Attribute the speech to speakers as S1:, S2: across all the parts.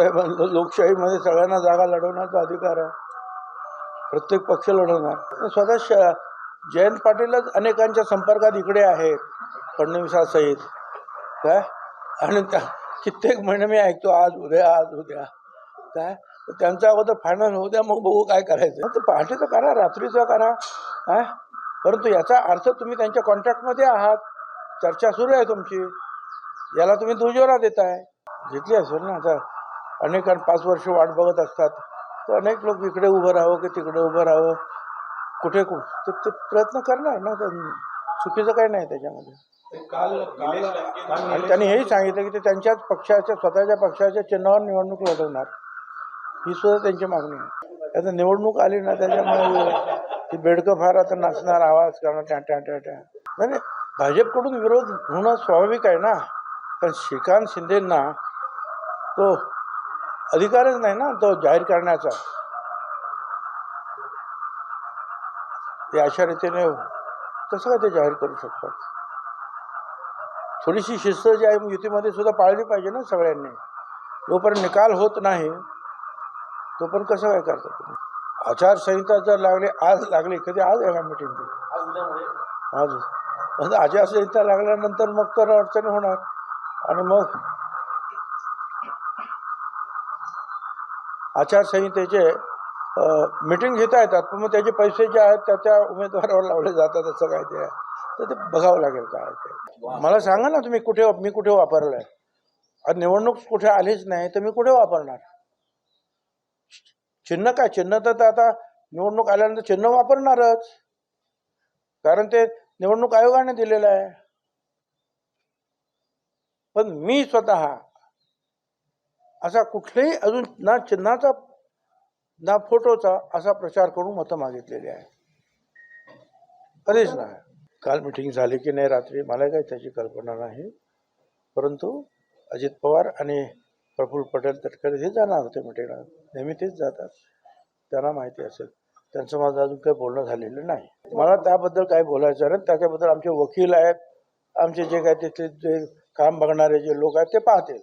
S1: माझा लोकशाहीमध्ये सगळ्यांना जागा लढवण्याचा अधिकार आहे. प्रत्येक पक्ष लढवणार. स्वतः श जयंत पाटीलच अनेकांच्या संपर्कात इकडे आहेत फडणवीसासहित काय? आणि त्या कित्येक महिने मी ऐकतो आज उद्या आज उद्या. काय? तर त्यांचा अगोदर फायनल होऊ द्या मग बघू काय करायचं. तर पहाटेचं करा रात्रीचं करा. काय? परंतु याचा अर्थ तुम्ही त्यांच्या कॉन्टॅक्टमध्ये आहात. चर्चा सुरू आहे तुमची. याला तुम्ही दुजोरा देताय. घेतली असेल ना आता. अनेक पाच वर्ष वाट बघत असतात. तर अनेक लोक इकडे उभं राहावं की तिकडे उभं राहावं. कुठे कुठे ते ते प्रयत्न करणार ना. तर चुकीचं काही नाही त्याच्यामध्ये. आणि त्यांनी हेही सांगितलं की ते त्यांच्याच पक्षाच्या स्वतःच्या पक्षाच्या चिन्हावर निवडणूक लढवणार. ही सुद्धा त्यांची मागणी आहे. आता निवडणूक आली ना त्याच्यामुळे ती बेडकं फार आता नाचणार आवाज करणार ट्या ट्या ट्या ट्या. नाही नाही, भाजपकडून विरोध होणं स्वाभाविक आहे ना. पण श्रीकांत शिंदेंना तो अधिकारच नाही ना तो जाहीर करण्याचा. ते अशा रीतीने कसं काय ते जाहीर करू शकतात? थोडीशी शिस्त जी आहे युतीमध्ये सुद्धा पाळली पाहिजे ना सगळ्यांनी. जोपर्यंत निकाल होत नाही तोपर्यंत कसं काय करता तुम्ही? आचारसंहिता जर लागली आज लागली कधी आज आहे का मिटिंग ती
S2: आज.
S1: आचारसंहिता लागल्यानंतर मग तर अडचणी होणार. आणि मग आचारसंहितेचे मिटिंग घेता येतात पण मग त्याचे पैसे जे आहेत त्या त्या उमेदवारावर लावले जातात असं काय ते तर ते बघावं लागेल काय ते. मला सांगा ना तुम्ही कुठे मी कुठे वापरलं आहे आज निवडणूक कुठे आलीच नाही तर मी कुठे वापरणार? चिन्ह काय? चिन्ह तर आता निवडणूक आल्यानंतर चिन्ह वापरणारच. कारण ते निवडणूक आयोगाने दिलेलं आहे. पण मी स्वतः असा कुठल्याही अजून ना चिन्हाचा ना फोटोचा असा प्रचार करून मतं मागितलेली आहे कधीच नाही. काल मिटिंग झाली की नाही रात्री मला काही त्याची कल्पना नाही. परंतु अजित पवार आणि प्रफुल्ल पटेल तटकरे हे जाणार होते मिटिंगला. नेहमी तेच जातात. त्यांना माहिती असेल. त्यांचं माझं अजून काही बोलणं झालेलं नाही. मला त्याबद्दल काही बोलायचं नाही. त्याच्याबद्दल आमचे वकील आहेत. आमचे जे काय तिथले जे काम बघणारे जे लोक आहेत ते पाहतील.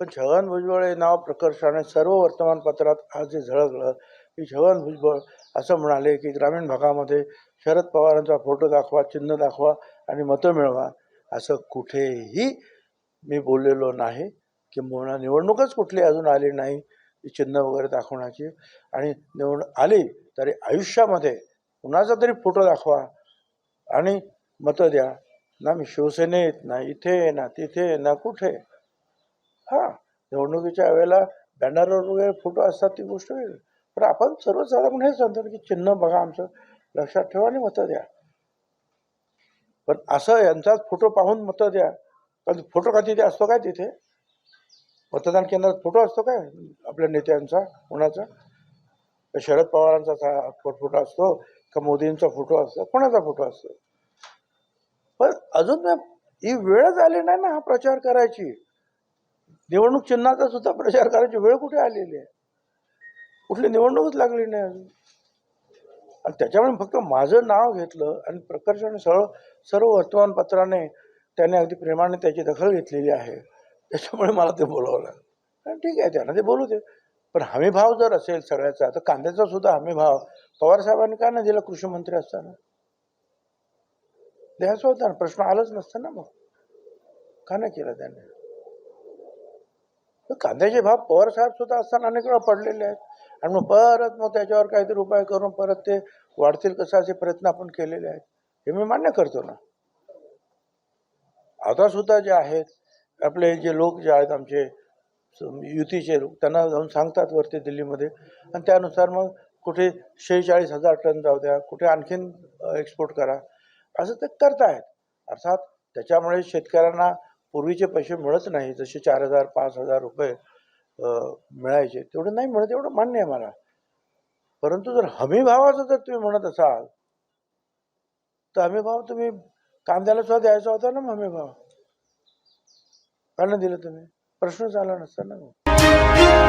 S1: पण छगन भुजबळ हे नाव प्रकर्षाने सर्व वर्तमानपत्रात आज जे झळकलं की छगन भुजबळ असं म्हणाले की ग्रामीण भागामध्ये शरद पवारांचा फोटो दाखवा चिन्ह दाखवा आणि मतं मिळवा असं कुठेही मी बोललेलो नाही. किंबहुना निवडणूकच कुठली अजून आली नाही ती चिन्ह वगैरे दाखवण्याची. आणि निवड आली तरी आयुष्यामध्ये कुणाचा तरी फोटो दाखवा आणि मतं द्या. ना मी शिवसेनेत ना इथे ना तिथे ना कुठे. हां निवडणुकीच्या वेळेला बॅनरवर वगैरे फोटो असतात ती गोष्ट वेगळी. पण आपण सर्वसाधारण हे सांगतो की चिन्ह बघा आमचं लक्षात ठेवा आणि मतं द्या. पण असं यांचाच फोटो पाहून मतं द्या. पण फोटो का तिथे असतो काय तिथे? मतदान केंद्रात फोटो असतो काय? आपल्या नेत्यांचा कोणाचा? शरद पवारांचा फोटो असतो का मोदींचा फोटो असतो कोणाचा फोटो असतो? पण अजून ही वेळच आली नाही ना हा प्रचार करायची. निवडणूक चिन्हाचा सुद्धा प्रचार करायची वेळ कुठे आलेली आहे? कुठली निवडणूकच लागली नाही अजून. आणि त्याच्यामुळे फक्त माझं नाव घेतलं आणि प्रकर्षाने सर्व सर्व वर्तमानपत्राने त्याने अगदी प्रेमाने त्याची दखल घेतलेली आहे. त्याच्यामुळे मला ते बोलवलं आणि ठीक आहे त्यांना ते बोलू दे. पण हमी भाव जर असेल सगळ्याचा तर कांद्याचा सुद्धा हमी भाव. पवार साहेबांनी का नाही दिला कृषी मंत्री असताना? द्यायचं होता ना प्रश्न आलाच नसता ना मग. का नाही केलं त्याने? कांद्याचे भाव पवार साहेब सुद्धा असताना अनेक वेळा पडलेले आहेत. आणि मग परत मग त्याच्यावर काहीतरी उपाय करून परत ते वाढतील कसं असे प्रयत्न आपण केलेले आहेत हे मी मान्य करतो ना. आता सुद्धा जे आहेत आपले जे लोक जे आहेत आमचे युतीचे लोक त्यांना जाऊन सांगतात वरती दिल्लीमध्ये. आणि त्यानुसार मग कुठे शेहेचाळीस हजार टन जाऊ द्या कुठे आणखीन एक्सपोर्ट करा. असं ते करतायत. अर्थात त्याच्यामुळे शेतकऱ्यांना पूर्वीचे पैसे मिळत नाही जसे चार हजार पाच हजार रुपये मिळायचे. तेवढं नाही मिळत एवढं मान्य आहे मला. परंतु जर हमी भावाचं जर तुम्ही म्हणत असाल तर हमी भाव तुम्ही कांद्याला सुद्धा द्यायचा होता ना हमी भाव का दिलं तुम्ही? प्रश्नच आला नसता ना.